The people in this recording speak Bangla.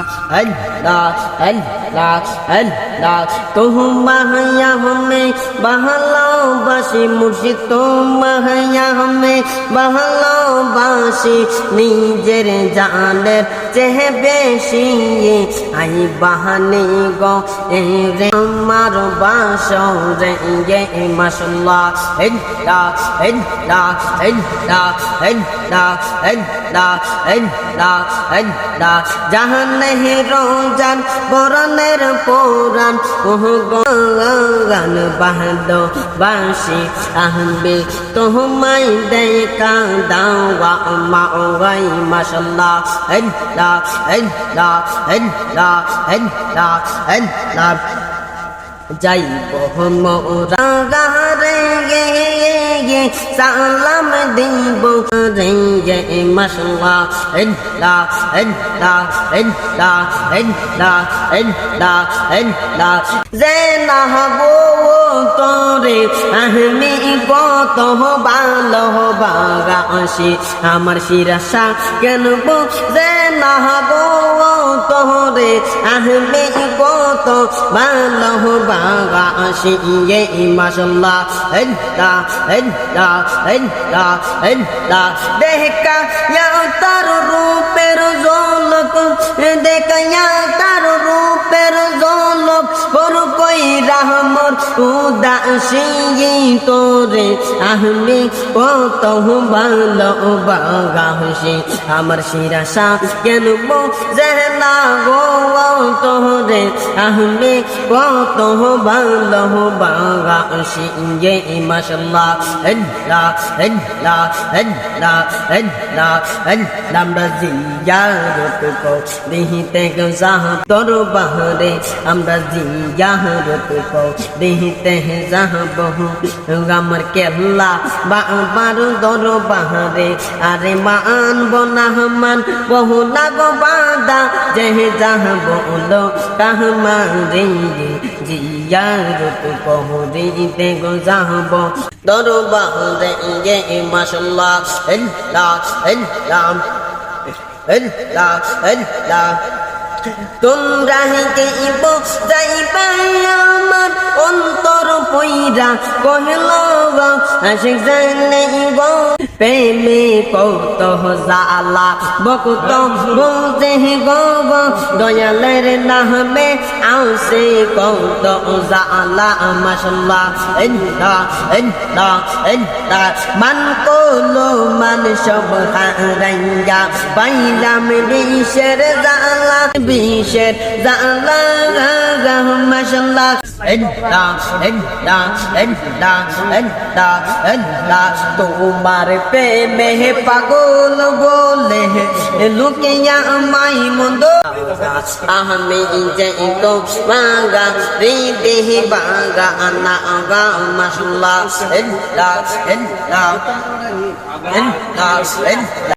अल्लाह अल्लाह अल्लाह तुम्हाया हमें बहलो बसी मुझे तुम्हाया हमें बहलो বাসি নিজের জানের চেহে বেশি। আই বাহানি গো রে আমার বাস রে গে মাসাল্লাহ হেল্লা হেল্লা হেল্লা হেল্লা হেল্লা হেল্লা হেল্লা জাহান নেহে রোজান বরণের পোরান ওহ গান বাহাদো বাসি মাওয়াই মাশাল্লাহ হেল্লা হেল্লা হেল্লা হেল্লা হেল্লা। যাইব মোরা গারে গে সালাম দিব রে আমি কত ভালো বাগাসি আমার শিরাশা কেন যে না হব তোরে আমি কত ভালো বাগাসি ইয়ে মাসাল্লাহ হেল্লা হেল্লা হেল্লা হেল্লা। দেখা তার রূপের জলক দেখা উদাসী তোরে আহমে কত ভালো বাগাসি আমার শিরাশা কেন জেনা গো তোরে আহমে কত ভালো বাগাসি ইয়ে মাশাল্লাহ, হেল্লা হেল্লা হেল্লা হেল্লা হেল্লা। আমরা জিয়ারত কো দেহিতে গজাহ তোর বাহারে আমরা জিয়ারত কো দেহিতে যাহ বহু আমার কেল্লা বাবার দর বাহারে আরে মান বনা মান বহু না গো বাদা যেহে যাহ বলো কাহমারে জিয়ারত কহ দিতে তোমরা যাইবা আমার অন্তর পইরা কহিল আশিক জানাইব প্রেমে কৌত জালা। বকুত বুঝে গব দয়ালের নামে আউসে কৌত জালা। মাসাল্লাহ এন্তা এন্তা এন্তা মান কোলো মান সব হারাইয়া পাইলাম বিষের জালা বিষের জালা মাসাল্লাহ তোমার প্রেমে পাগল বলে লুকিয়া মাই মন্দ আমি যে তো বাগা রিদে বাগা আনা আগা মাসাল্লাহ।